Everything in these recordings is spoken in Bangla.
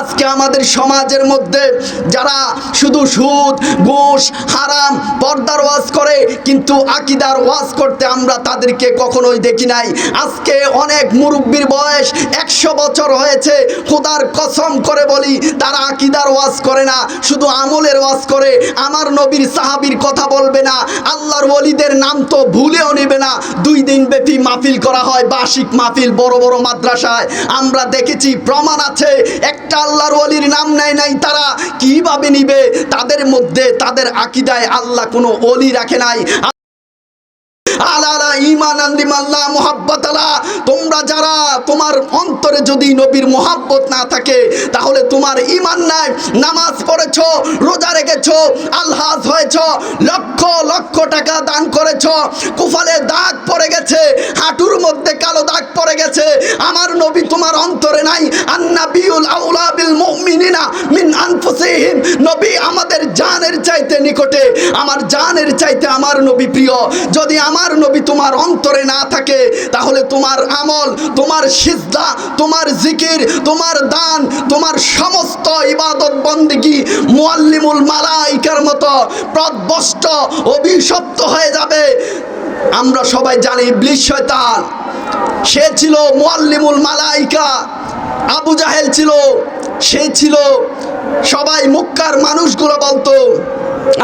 আজকে আমাদের সমাজের মধ্যে যারা শুধু সুদ, ঘুষ, হারাম পর্দার ওয়াজ করে, কিন্তু আকিদার ওয়াজ করতে আমরা তাদেরকে কখনোই দেখি নাই। আজকে অনেক মুরব্বীর বয়স একশো বছর হয়েছে, খোদার কসম করে বলি, তারা আকিদার ওয়াজ করে না, শুধু আমলের ওয়াজ করে। আমার নবীর সাহাবির কথা বলবে না, আল্লাহর ওলিদের নাম তো ভুলেও নেবে না। দুই দিন ব্যাপী মাহফিল করা হয়, বার্ষিক মাহফিল বড় বড় মাদ্রাসায়। আমরা দেখেছি, প্রমাণ আছে, একটা আল্লাহর অলির নাম নেয় নাই, তারা কীভাবে নিবে? তাদের মধ্যে, তাদের আকিদায় আল্লাহ কোনো অলি রাখে নাই। আলালা ইমান আন্দিমাল্লাহ মোহাব্বতালা তোমরা যারা তোমার অন্তরে যদি নবীর মোহাব্বত না থাকে, তাহলে তোমার ইমান নাই। নামাজ পড়েছ, রোজা রেখেছ, আলহাজ হয়েছ, লক্ষ লক্ষ টাকা দান করেছ, কুফালে দাগ পড়ে গেছে, হাঁটুর মধ্যে কালো দাগ পড়ে গেছে, আমার নবী তোমার অন্তরে নাই। আন্নাবিউল আউলা বিল মুমিনিনা মিন আনফুসিহিম। নবী আমাদের জানের চাইতে নিকটে, আমার জানের চাইতে আমার নবী প্রিয়। যদি আমার নবী তোমার অন্তরে না থাকে, তাহলে তোমার আমল, তোমার সিজদা, তোমার জিকির, তোমার দান, তোমার সমস্ত ইবাদত বন্দিগি মুআল্লিমুল মালাইকার মতো প্রদবষ্ট, অভিশপ্ত হয়ে যাবে। আমরা সবাই জানি ইবলিস সে ছিল মুআল্লিমুল মালাইকা। আবু জাহেল ছিল, সে ছিল সবাই মুক্কার মানুষগুলো বলতো।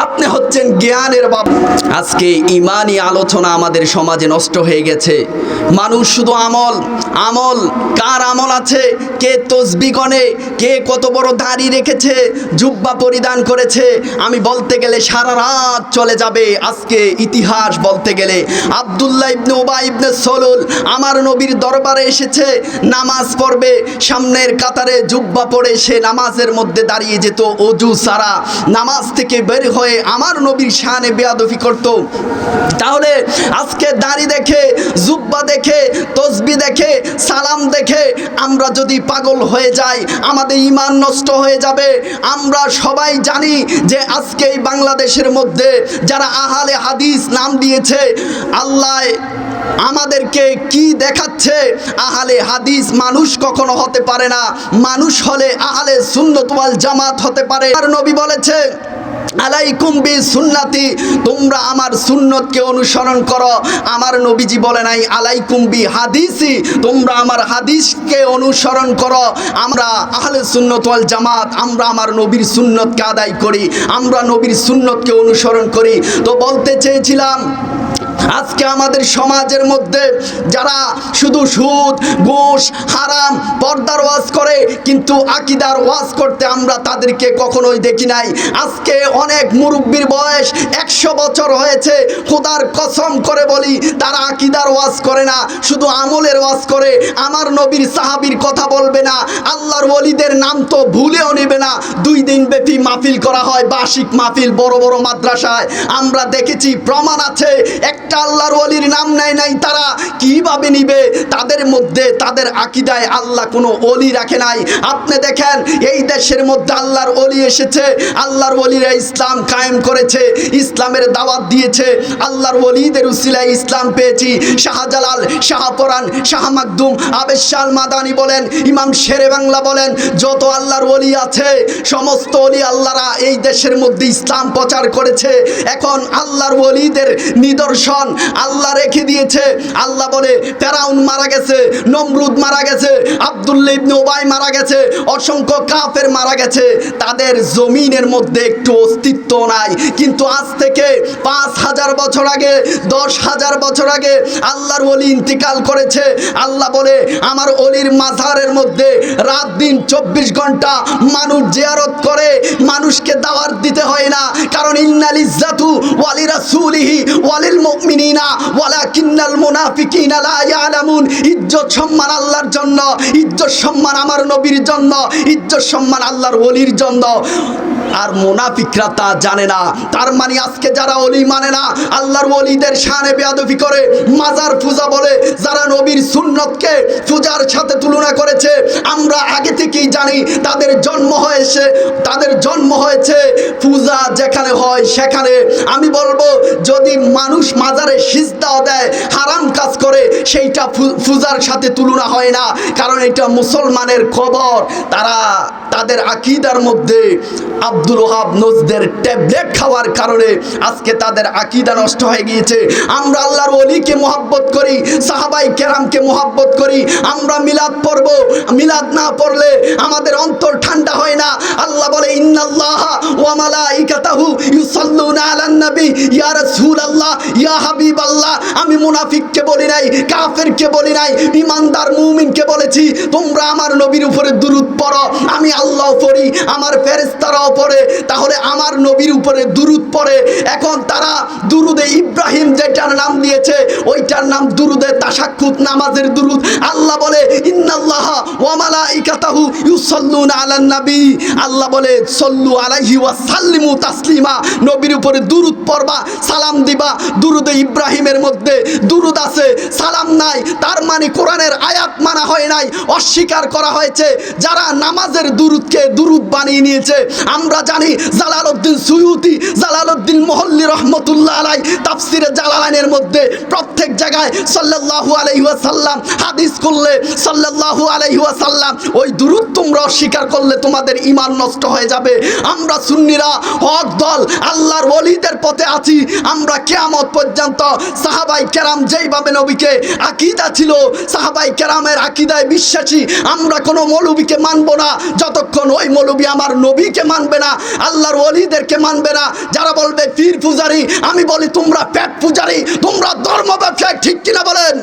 আপনি হচ্ছেন জ্ঞানের বাবা আজকে ইমানি আলোচনা আমাদের সমাজে নষ্ট হয়ে গেছে। মানুষ শুধু আমল আমল, কার আমল আছে? কে তসবি গনে, কে কত বড় দাড়ি রেখেছে, জুব্বা পরিধান করেছে? আমি বলতে গেলে সারা রাত চলে যাবে আজকে ইতিহাস বলতে গেলে। আবদুল্লাহ ইবনে ওবা ইবনে সলুল আমার নবীর দরবারে এসেছে, নামাজ পড়বে, সামনের কাতারে জুব্বা পড়ে সে নামাজের মধ্যে দাঁড়িয়ে যেত অজু সারা নামাজ থেকে বের হয়ে আমার নবীর শানে বেয়াদফি করত। তাহলে আজকে দাড়ি দেখে, জুব্বা দেখে, তসবি দেখে, সালাম দেখে আমরা যদি পাগল হয়ে যাই, আমাদের ইমান নষ্ট হয়ে যাবে। আমরা সবাই জানি যে আজকে এই বাংলাদেশের মধ্যে যারা আহালে হাদিস নাম দিয়েছে, আল্লাহ আমাদেরকে কি দেখাচ্ছে? আহালে হাদিস মানুষ কখনো হতে পারে না। মানুষ হলে আহালে সুন্নত ওয়াল জামাত হতে পারে। আর নবী বলেছে আলাইকুম বি সুন্নাতি তোমরা আমার সুন্নতকে অনুসরণ করো। আমার নবীজি বলে নাই, আলাইকুম বি হাদিসি তোমরা আমার হাদিসকে অনুসরণ করো। আমরা আহলে সুন্নত ওয়াল জামাত, আমরা আমার নবীর সুন্নতকে আদায় করি, আমরা নবীর সুন্নতকে অনুসরণ করি। তো বলতে চেয়েছিলাম আজকে আমাদের সমাজের মধ্যে যারা শুধু সুদ, ঘুষ, হারাম পর্দার ওয়াজ করে, কিন্তু আকিদার ওয়াজ করতে আমরা তাদেরকে কখনোই দেখি নাই। আজকে অনেক মুরব্বীর বয়স একশো বছর হয়েছে, খোদার কসম করে বলি, তারা আকিদার ওয়াজ করে না, শুধু আমলের ওয়াজ করে। আমার নবীর সাহাবির কথা বলবে না, আল্লাহর ওলিদের নাম তো ভুলেও নেবে না। দুই দিন ব্যাপী মাহফিল করা হয়, বার্ষিক মাহফিল বড় বড় মাদ্রাসায়। আমরা দেখেছি, প্রমাণ আছে, একটা আল্লাহর ওলির নাম নেয় নাই, তারা কীভাবে নিবে? তাদের মধ্যে, তাদের আকিদায় আল্লাহ কোনো অলি রাখে নাই। আপনি দেখেন, এই দেশের মধ্যে আল্লাহর অলি এসেছে, আল্লাহর অলিরা ইসলাম কায়েম করেছে, ইসলামের দাওয়াত দিয়েছে, আল্লাহর অলিদের উসিলায় ইসলাম পেয়েছি। শাহজালাল শাহপরান শাহ মাকদুম আবেশাল মাদানি বলেন, ইমাম শেরে বাংলা বলেন, যত আল্লাহর অলি আছে, সমস্ত অলি আল্লাহরা এই দেশের মধ্যে ইসলাম প্রচার করেছে। এখন আল্লাহর অলিদের নিদর্শন আল্লাহ রেখে দিয়েছে। আল্লাহ বলে, ফেরাউন মারা গেছে, নমরুদ মারা গেছে আবদুল্লা ইবনে ওবাই মারা গেছে, অসংখ্য কাফের মারা গেছে। তাদের জমিনের মধ্যে একটু অস্তিত্ব নাই। কিন্তু আজ থেকে পাঁচ হাজার বছর আগে, দশ হাজার বছর আগে আল্লাহর অলি ইন্তিকাল করেছে। আল্লাহ বলে, আমার অলির মাঝারের মধ্যে রাত দিন চব্বিশ ঘণ্টা মানুষ জিয়ারত করে, মানুষকে দাওয়াত দিতে হয় না। কারণ ইন্নাল ইজ্জাতু ওয়ালি রাসূলিহি ওয়ালিল মুমিনিনা, ওয়ালাকিন্নাল মুনাফিকিনা লা ইয়ালামুন। ইজ্জত সম্মান আল্লাহর জন্য, ইজ্জত সম্মান আমার নবীর জন্য, ইজ্জত সম্মান আল্লাহর ওলির জন্য। আর মোনাফিকরা তা জানে না। তার মানে আজকে যারা অলি মানে না, আল্লাহর অলিদের শানে বেয়াদফি করে, মাজার পূজা বলে যারা নবীর সুন্নতকে পূজার সাথে তুলনা করেছে, আমরা আগে থেকেই জানি তাদের জন্ম হয়েছে, তাদের জন্ম হয়েছে পূজা যেখানে হয় সেখানে। আমি বলব, যদি মানুষ মাজারে সিজদাও দেয়, হারাম কাজ করে, সেইটা পূজার সাথে তুলনা হয় না। কারণ এটা মুসলমানের খবর। তারা, তাদের আকিদার মধ্যে আব্দুল ওহাব নজদের ট্যাবলেট খাওয়ার কারণে আজকে তাদের আকিদা নষ্ট হয়ে গিয়েছে। আমরা আল্লাহর অলিকে মোহাব্বত করি সাহাবাই কেরামকে মোহাব্বত করি। আমরা মিলাদ পড়ব। মিলাদ না পড়লে আমাদের অন্তর ঠান্ডা হয় না। আল্লাহ বলে, ইন্নাল্লাহ ওয়া মালাইকাতাহু ইউসাল্লুনা আলান নবী। ইয়া রাসূলুল্লাহ, ইয়া হাবিবাল্লাহ। আমি মুনাফিককে বলি নাই, কাফেরকে বলি নাই, ইমানদার মুমিনকে বলেছি, তোমরা আমার নবীর উপরে দুরূদ পড়ো, আমি আল্লাহ পড়ি, আমার ফেরেশতারাও পড়ে। তাহলে আমার নবীর উপরে দুরূদ পড়ে। এখন তারা দুরুদে ইব্রাহিম যেটার নাম দিয়েছে, ওইটার নাম দুরুদে নামাজের দুরুদ। আল্লাহ বলে, ইন্নাল্লাহ আলান আল্লাহ বলে আলাইহি ওয়া সাল্লিমু তাসলিমা। নবীর উপরে দুরুদ পড়বা, সালাম দিবা। দুরুদে ইব্রাহিমের মধ্যে দুরুদ আছে, সালাম নাই। তার মানে কোরআনের আয়াত মানা হয় নাই, অস্বীকার করা হয়েছে। যারা নামাজের দুরুদকে দুরুদ বানিয়ে নিয়েছে, আমরা জানি জালালউদ্দিন সুয়ুতি, জালালউদ্দিন মহল্লি রহমতুল্লাহ আলাই তাফসিরে জালালাইনের মধ্যে প্রত্যেক জায়গায় সাল্লাল্লাহু আলাইহি ওয়াসাল্লাম হাদিস করলে, সাল্লাল্লাহু আলাইহি ওয়াসাল্লাম, ওই দুরুদ তোমরা করলে তোমাদের ঈমান নষ্ট হয়ে যাবে। আমরা সুন্নিরা, হক দল, আল্লাহর ওলিদের পথে আছি। আমরা কিয়ামত পর্যন্ত সাহাবাই কেরাম যেইভাবে নবীকে আকীদা ছিল, সাহাবাই কেরামের আকীদায় বিশ্বাসী, আমরা কোনো মৌলবীকে মানব না। যতক্ষণ ওই মৌলবী আমার নবীকে মানবে না, আল্লাহর ওলিদেরকে মানবে না। যারা বলবে, পীর পূজারি, আমি বলি, তোমরা পেট পূজারি, তোমরা ধর্ম ব্যবসায়, ঠিক কিনা বলেন।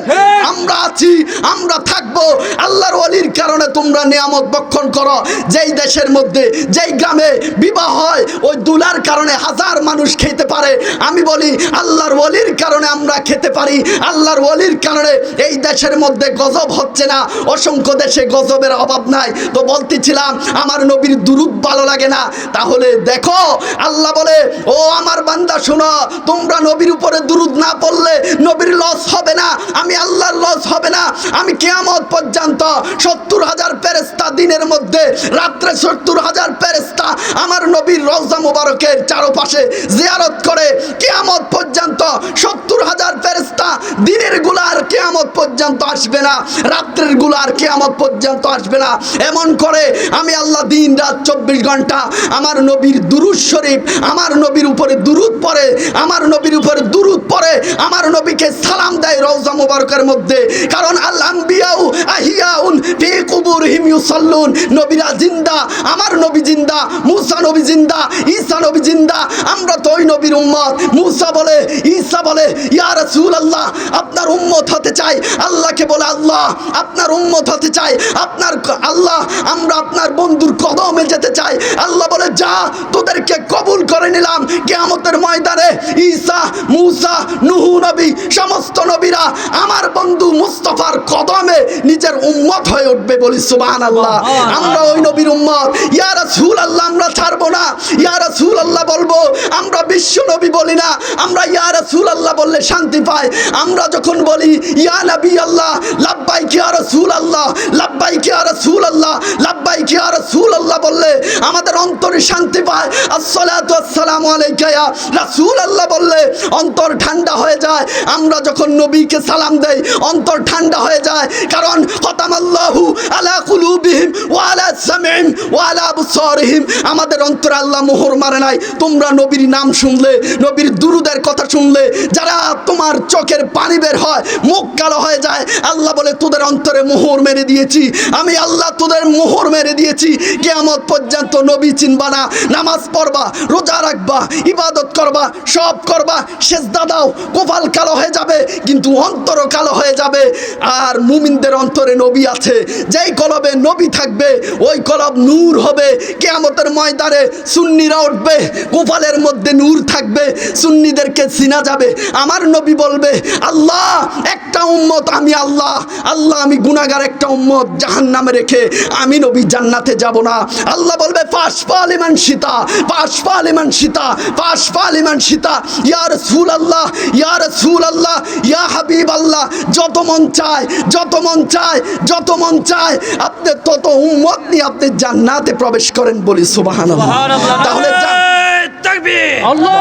আমরা আছি, আমরা থাকব। আল্লাহর ওলির কারণে তোমরা নিয়ামত বক্ষণ করো। যেই দেশের মধ্যে, যেই গ্রামে বিবাহ হয়, ওই দুলার কারণে হাজার মানুষ খেতে পারে। আমি বলি, আল্লাহর ওলির কারণে আমরা খেতে পারি। আল্লাহর ওলির কারণে এই দেশের মধ্যে গজব হচ্ছে না। অসংখ্য দেশে গজবের অভাব নাই। তো বলতেছিলাম, আমার নবীর দুরুদ ভালো লাগে না। তাহলে দেখো, আল্লাহ বলে, ও আমার বান্দা, শোনো। তোমরা নবীর উপরে দুরুদ না পড়লে নবীর লস হবে না। আমি আল্লাহর লস হবে না। আমি কেয়ামত পর্যন্ত সত্তর হাজার ফেরেস্তা দিনের মধ্যে, রাত্রে সত্তর হাজার ফেরেস্তা আমার নবীর রওজা মোবারকের চারপাশে জিয়ারত করে কেয়ামত পর্যন্ত সত্তর হাজার ফেরেস্তা দিনেরগুলার কেয়ামত পর্যন্ত আসবে না। রাত্রেরগুলার কেয়ামত পর্যন্ত আসবে না। এমন করে আমি আল্লাহ দিন রাত চব্বিশ ঘণ্টা আমার নবীর দুরুদ শরীফ, আমার নবীর উপরে দুরুদ পড়ে, আমার নবীর উপরে দুরুদ পড়ে, আমার নবীকে সালাম দেয় রওজা মোবারকের মধ্যে। কারণ আল্লাহ নবীরা জিন্দা, আমার নবী জিন্দা নবী জিন্দা, ঈসা নবী জিন্দা। আমরা তো ওই নবীর উম্মত। বলে, ঈসা বলে রাসূলুল্লাহ, আপনার উম্মত হতে চাই। আল্লাহকে বলে, আল্লাহ, আপনার উম্মত হতে চাই। আপনার আল্লাহ, আমরা আপনার বন্ধুর কদমে যেতে চাই। আল্লাহ বলে, যা, তোদেরকে কবুল করে নিলাম। কিয়ামতের ময়দানে ঈসা, মুসা, নুহু নবী, সমস্ত নবীরা আমার বন্ধু মুস্তফার কদমে নিজের উম্মত হয়ে উঠবে বলি সুবহান আল্লাহ আমরা ওই নবীর উম্মত। ইয়া রাসূল আল্লাহ আমরা ছাড়বো না। ইয়া রাসূল আল্লাহ বলব আমরা বিশ্ব নবী বলি না। আমরা ইয়া রাসূল আল্লাহ বললে শান্তি পাই। আমরা যখন বলি ইয়া নবী আল্লাহ লাব্বাই কি আর রাসূল আল্লাহ লাব্বাই কি আর রাসূল আল্লাহ লাব্বাই কি আর রাসূল আল্লাহ বললে আমাদের অন্তরে শান্তি পায়। আসসালাতু আসসালামু আলাইকা ইয়া রাসূল আল্লাহ বললে অন্তর ঠান্ডা হয়ে যায়। আমরা যখন নবীকে সালাম দেই অন্তর ঠান্ডা হয়ে যায়। কারণ খতামাল্লাহু আলা কুলুবিহিম ওয়া আলা সামিহিম ওয়া আলা আমাদের অন্তরে আল্লাহ মোহর মারে নাই। তোমরা নবীর নাম শুনলে, নবীর দুরুদের কথা শুনলে, যারা তোমার চোখের পানি বের হয়, মুখ কালো হয়ে যায়, আল্লাহ বলে, তোদের অন্তরে মোহর মেরে দিয়েছি। আমি আল্লাহ তোদের মোহর মেরে দিয়েছি। কেয়ামত পর্যন্ত নবী চিনবা না। নামাজ পড়বা, রোজা রাখবা, ইবাদত করবা, সব করবা। সেজদা দাও, কপাল কালো হয়ে যাবে, কিন্তু অন্তরও কালো হয়ে যাবে। আর মুমিনদের অন্তরে নবী আছে। যেই কলবে নবী থাকবে, ওই কলব নূর হবে। কেয়ামতের ময়দানে সুন্নিরা উঠবে, গোপালের মধ্যে নূর থাকবে, সুন্নিদেরকে চিনা যাবে। আমার নবী বলবে, আল্লাহ, একটা উম্মত আমি আল্লাহ আল্লাহ আমি গুনাগার একটা উম্মত জাহান নামে রেখে আমি নবী জান্নাতে যাব না। আল্লাহ বলবে পাশ পালিমান সীতা পাশ পালিমান সীতা পাশ পালিমান সীতা ইয়ার সুল আল্লাহ ইয়ার সুল আল্লাহ ইয়া হাবিব আল্লাহ যত মন চায়, যত মন চায়, যত মন চায়, আপনি তত উম্মত নিয়ে আপনি জান্নাতে প্রবেশ করেন বলি সুবাহান তাহলে আল্লাহ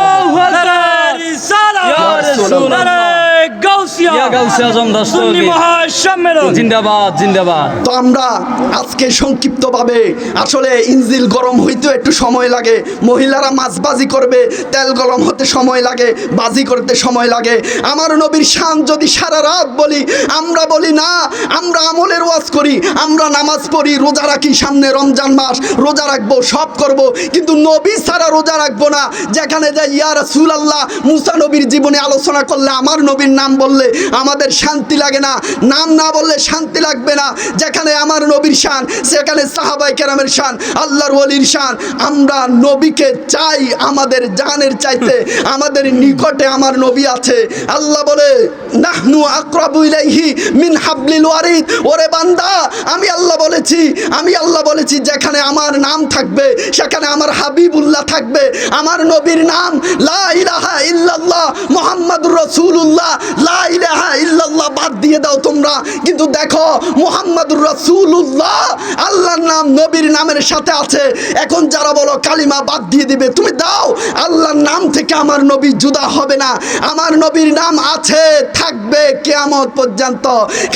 জিন্দাবাদ জিন্দাবাদ। তো আমরা আজকে সংক্ষিপ্তভাবে আসলে ইঞ্জিল গরম হইতে একটু সময় লাগে মহিলারা মাছ বাজি করবে তেল গরম হতে সময় লাগে বাজি করতে সময় লাগে। আমার নবীর শান যদি সারা রাত বলি আমরা বলি না আমরা আমলের ওয়াজ করি আমরা নামাজ পড়ি রোজা রাখি সামনে রমজান মাস রোজা রাখব সব করব কিন্তু নবী ছাড়া রোজা রাখব না। যেখানে যাই ইয়া রাসূল আল্লাহ মুসা নবীর জীবনে আলোচনা করলে আমার নবীর নাম বললে আমাদের শান্তি লাগে না। নাম না বললে শান্তি লাগবে না। যেখানে আমার নবীর শান, সেখানে সাহাবাই কেরামের শান, আল্লাহর ওলির শান। আমরা নবীকে চাই আমাদের জানের চাইতে, আমাদের নিকটে আমার নবী আছে। আল্লাহ বলে, নাহনু আকরাবু ইলাইহি মিন হাবলিল ওয়ারিদ। ওরে বান্দা, আমি আল্লাহ বলেছি, আমি আল্লাহ বলেছি, যেখানে আমার নাম থাকবে, সেখানে আমার হাবিবুল্লাহ থাকবে। আমার নবীর নাম লা ইলাহা ইল্লাল্লাহ, মুহাম্মাদুর রাসূলুল্লাহ। লা ইলাহা ইল্লাল্লাহ বাদ দিয়ে দাও তোমরা। কিন্তু দেখো, মোহাম্মদুর রাসূলুল্লাহ আল্লাহর নাম নবীর নামের সাথে আছে। এখন যারা বলো কালিমা বাদ দিয়ে দিবে, তুমি দাও। আল্লাহর নাম থেকে আমার নবী জুদা হবে না। আমার নবীর নাম আছে থাকবে কেয়ামত পর্যন্ত।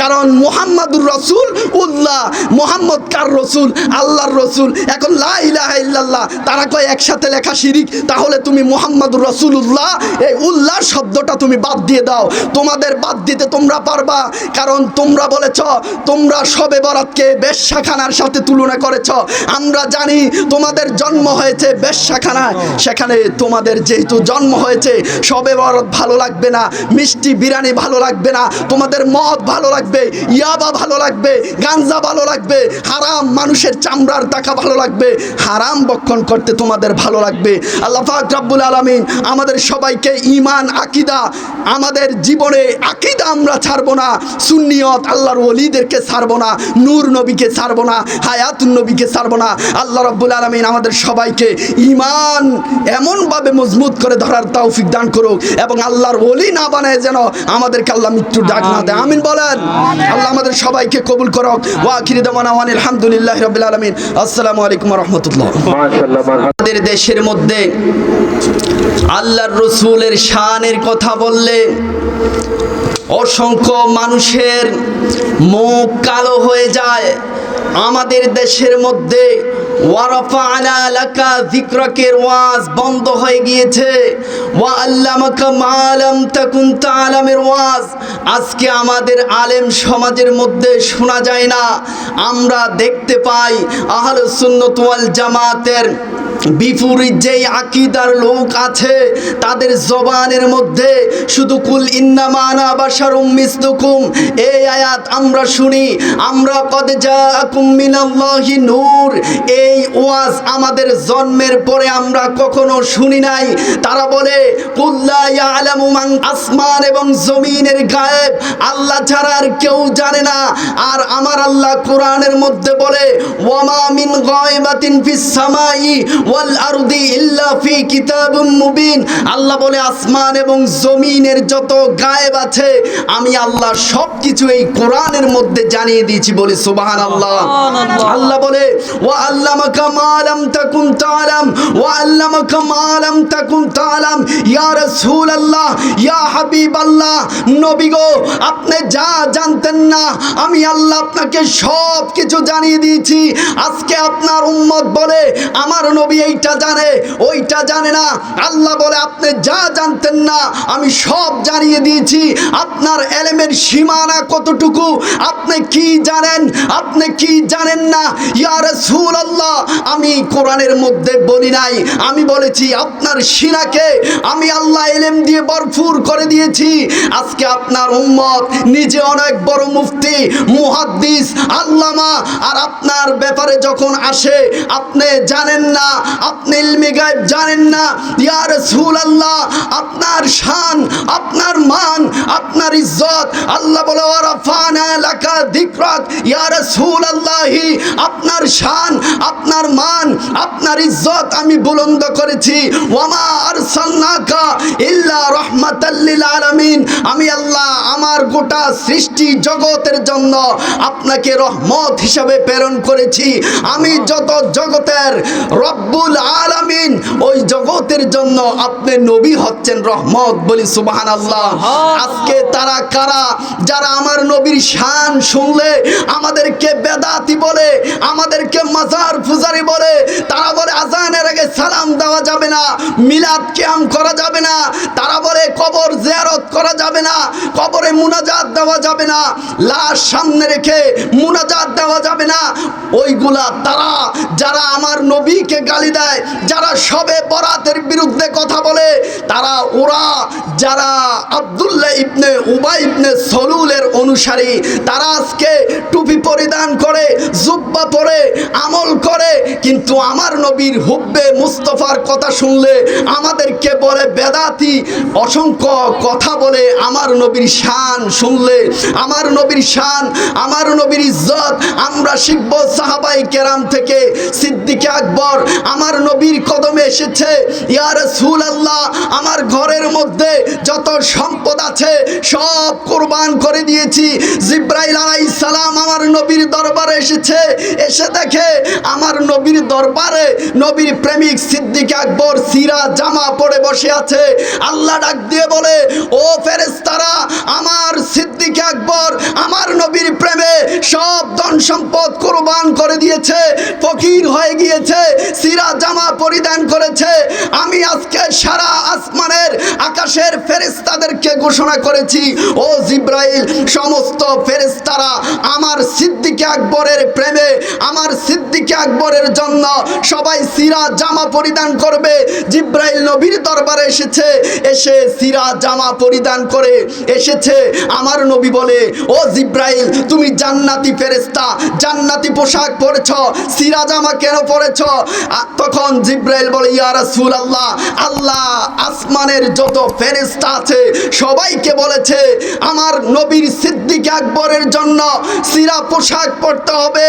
কারণ মুহাম্মাদুর রসুল, উল্লাহ, মোহাম্মদ কার রসুল? আল্লাহর রসুল। এখন লা ইলাহা ইল্লাল্লাহ, তারা কয় একসাথে লেখা শিরিক, তাহলে তুমি মুহাম্মাদুর রসুল্লাহ এই উল্লাহ শব্দটা তুমি বাদ দিয়ে দাও। তোমাদের বাদ দিতে তোমরা পারবা, কারণ তোমরা বলেছ, তোমরা সবে বরাতকে বেশ্যাখানার সাথে তুলনা করেছ। আমরা জানি তোমাদের জন্ম হয়েছে বেশ্যাখানায় সেখানে তোমাদের যেহেতু জন্ম হয়েছে, সবে বরাত ভালো লাগবে না, মিষ্টি বিরিয়ানি ভালো লাগবে না। তোমাদের মদ ভালো লাগবে, ইয়াবা ভালো লাগবে, গাঞ্জা ভালো লাগবে, হারাম মানুষের চামড়ার টাকা ভালো লাগবে, হারাম বক্ষণ করতে তোমাদের ভালো লাগবে। আল্লাহ পাক রাব্বুল আলামিন আমাদের সবাইকে ইমান আকিদা, আমাদের জীবনে আকিদা আমরা ছাড়বো না, সুন্নিয়ত আল্লাহর ওলিদেরকে ছাড়বো না, নূর নবীকে ছাড়বো না, হায়াতুন নবীকে ছাড়বো না। আল্লাহ রাব্বুল আলামিন আমাদের সবাইকে ইমান এমনভাবে মজবুত করে ধরার তৌফিক দান করুক এবং আল্লাহর ওলি না বানায় যেন আমাদেরকে আল্লাহ মৃত্যুর ডাক না দেয়। আমিন বলেন। আল্লাহ আমাদের সবাইকে কবুল করুক। ওয়া আখিরি দাওয়ানা ওয়া আলহামদুলিল্লাহি রাব্বিল আলামিন। আসসালামু আলাইকুম ওয়া রাহমাতুল্লাহ। মাশাআল্লাহ আমাদের দেশের মধ্যে আল্লাহর রসুলের শানের কথা বললে অসংখ্য মানুষের মুখ কালো হয়ে যায়। আমাদের দেশের মধ্যে ওয়াজ বন্ধ হয়ে গিয়েছে। ওয়া ওয়াজ। আজকে আমাদের আলেম সমাজের মধ্যে শোনা যায় না। আমরা দেখতে পাই আহলে সুন্নাত জামাতের বিপরীত যেই আকিদার লোক আছে, তাদের জবানের মধ্যে শুধু কুল ইন্নামানা বাশারুম মিসলুকুম। এই আয়াত আমরা শুনি, আমরা কদ মিনাল্লাহি নূর। এই ওয়াজ আমাদের জন্মের পরে আমরা কখনো শুনি নাই। তারা বলে আসমান এবং জমিনের গায়েব। আল্লাহ ছাড়া আর কেউ জানে না। আর আমার আল্লাহ কোরআনের মধ্যে বলে ওয়ামা মিন গায়বাতিন ফিস সামাই ওয়াল আরদি ইল্লা ফি কিতাবুম মুবিন। আল্লাহ বলে আসমান এবং জমিনের যত গায়েব আছে আমি আল্লাহ সব কিছু এই কোরআনের মধ্যে জানিয়ে দিয়েছি বলে সুবহানাল্লাহ। আল্লাহ বলে আমি আল্লাহ আপনাকে সব কিছু জানিয়ে দিয়েছি। আজকে আপনার উম্মত বলে, আমার নবী এইটা জানে, ওইটা জানে না। আল্লাহ বলে, আপনি যা জানতেন না, আমি সব জানিয়ে দিয়েছি। আপনার এলেমের সীমানা কতটুকু? আপনি কি জানেন? আপনি কি জানেন না? ইয়া রাসূলুল্লাহ আমি কোরআনের মধ্যে বলি নাই। আমি বলেছি, আপনার শিরাকে আমি আল্লাহ এলেম দিয়ে ভরপুর করে দিয়েছি। আজকে আপনার উম্মত নিজে অনেক বড় মুফতি, মুহাদ্দিস, আল্লামা, আর আপনার ব্যাপারে যখন আসে, আপনি জানেন না, আপনি ইলমে গায়েব জানেন না, ইয়া রাসূলুল্লাহ, আপনার শান, আপনার মান, আপনার ইজ্জত, আল্লাহ বলে ওয়ারাফানা লাকা যিকরাক, ইয়া রাসূলুল্লাহি আপনার শান আপনার মান আপনার ইজ্জত আমি বুলন্দ করেছি। ওয়ামা আরসালনাকা ইল্লা রাহমাতাল্লিল আলামিন। আমি আল্লাহ আমার গোটা সৃষ্টি জগতের জন্য আপনাকে রহমত হিসাবে প্রেরণ করেছি। আমি যত জগতের রব্বুল আলামিন ওই জগতের জন্য আপনি নবী হচ্ছেন রহমত বলি সুবাহান আল্লাহ আজকে তারা কারা? যারা আমার নবীর শান শুনলে আমাদেরকে বেদাতি বলে আমাদেরকে মাজার পূজারি বলে তারা বলে আজানের আগে সালাম দেওয়া যাবে না মিলাদ ক্যাম করা যাবে না তারা বলে কবর জিয়ারত করা যাবে না, কবরে মুনাজাত দেওয়া যাবে না, লাশ সামনে রেখে মুনাজাত দেওয়া যাবে না। ওইগুলা তারা, যারা আমার নবীকে গালি দেয়, যারা সবে বরাতের বিরুদ্ধে কথা বলে, তারা ওরা, যারা আব্দুল্লাহ ইবনে উবাই ইবনে সলুলের অনুসারী, তারা আজকে টুপি পরিধান করে, জুব্বা পরে, আমল করে, কিন্তু আমার নবীর হুব্বে মুস্তফার কথা শুনলে আমাদেরকে বলে বেদাতি, অসংখ্য কথা বলে আমার নবীর শান শুনলে, আমার নবীর শান, আমার নবীর ইজ্জত। আমরা শিখব সাহাবাই কেরাম থেকে সিদ্দিকে আকবর, আমার নবীর কদমে এসেছে ইয়ার সুল আল্লাহ আমার ঘরের মধ্যে যত সম্পদ আছে সব কোরবান করে দিয়েছি। জিব্রাইল আলাইহিস সালাম আমার নবীর দরবারে এসেছে, এসে দেখে আমার নবীর দরবারে নবীর প্রেমিক সিদ্দিক আকবর সিরা জামা পরে বসে আছে। আল্লাহ ডাক দিয়ে বলে, ও ফেরেস্তারা আমার সিদ্দিক আকবর, আমার নবীর প্রেমে সব ধন সম্পদ কোরবান করে দিয়েছে, ফকির হয়ে গিয়েছে, সিরা জামা পরিধান করেছে। আমি আজকে সারা আসমানের আকাশের ফেরেশতাদেরকে ঘোষণা করেছি, ও জিব্রাইল, সমস্ত ফেরেশতারা আমার সিদ্দিকে আকবরের প্রেমে, আমার সিদ্দিকে আকবরের জন্য সবাই সিরা জামা পরিধান করবে। জিব্রাইল নবীর দরবারে এসেছে, এসে সিরা জামা পরিধান করে এসেছে। আমার নবী বলে, ও জিব্রাইল, তুমি জান্নাতি ফেরেশতা, জান্নাতি পোশাক পরেছ, সিরা জামা কেন পরেছ? তখন জিব্রাইল বলে, ইয়া রাসূলুল্লাহ, আল্লাহ আসমানের যত ফেরেশতা আছে। সবাইকে বলেছে, আমার নবীর সিদ্দিক আকবরের জন্য সিরা পোশাক পরতে হবে।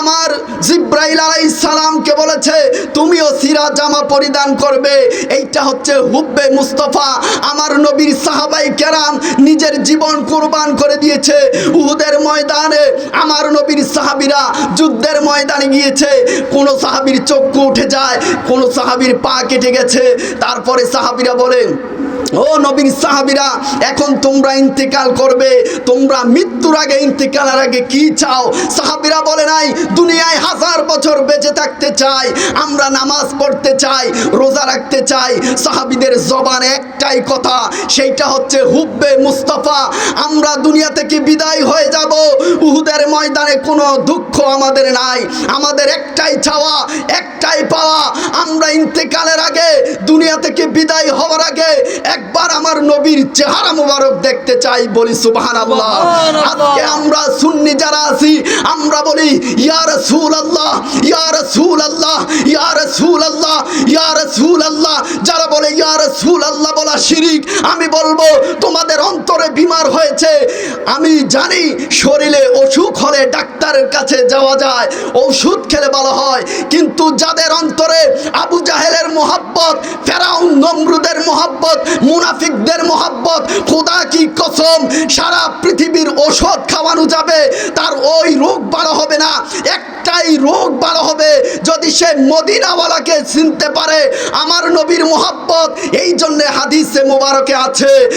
আমার জিব্রাইল আলাইহিস সালামকে বলেছে, তুমিও সিরা জামা পরিধান করবে। এইটা হচ্ছে হুব্বে মুস্তফা। আমার নবীর সাহাবাই কেরাম নিজের জীবন কোরবান করে দিয়েছে। উহুদের ময়দানে আমার নবীর সাহাবীরা যুদ্ধের ময়দানে গিয়েছে। কোন সাহাবীর চক্ষু উঠে যায়, কোন সাহাবীর পা কেটে গেছে। তারপরে সাহাবীরা বলে ও নবীর সাহাবীরা, এখন তোমরা ইন্তেকাল করবে। তোমরা মৃত্যুর আগে ইন্তেকালের আগে কি চাও? সাহাবিরা বলে নাই, দুনিয়ায় হাজার বছর বেঁচে থাকতে চাই, আমরা নামাজ পড়তে চাই, রোজা রাখতে চাই। সাহাবিদের জবান একটাই কথা, সেইটা হচ্ছে হুব্বে মুস্তাফা, আমরা দুনিয়া থেকে বিদায় হয়ে যাব। উহুদের ময়দানে কোনো দুঃখ আমাদের নাই, আমাদের একটাই চাওয়া, একটাই পাওয়া, আমরা ইন্তেকালের আগে, দুনিয়া থেকে বিদায় হওয়ার আগে একবার আমার নবীর চেহারা মুবারক দেখতে চাই বলি সুবহান আল্লাহ আজকে আমরা সুন্নি যারা আছি আমরা বলি ইয়ার সুল আল্লাহ ইয়ার সুল আল্লাহ ইয়ার সুল আল্লাহ ইয়ার সুল আল্লাহ যারা বলে ইয়ার সুল আল্লাহ বলা শিরিক আমি বলব তোমাদের অন্তরে বিমার হয়েছে। আমি জানি শরীরে অসুখ হলে ডাক্তারের কাছে যাওয়া যায় ওষুধ খেলে ভালো হয়। কিন্তু যাদের অন্তরে আবু জাহেলের মোহাব্বত, ফেরাউন নমরুদের মোহাব্বত, মুনাফিকদের মোহাব্বত, খোদা কি কসম, সারা পৃথিবীর ওষুধ খাওয়ানো যাবে, তার ওই রোগ ভালো হবে না। একটাই রোগ ভালো হবে, যদি সে মদিনাওয়ালাকে চিনতে পারে। আমার নবীর মোহাব্বত এই জন্যে হাদিসে মোবারকে আছে।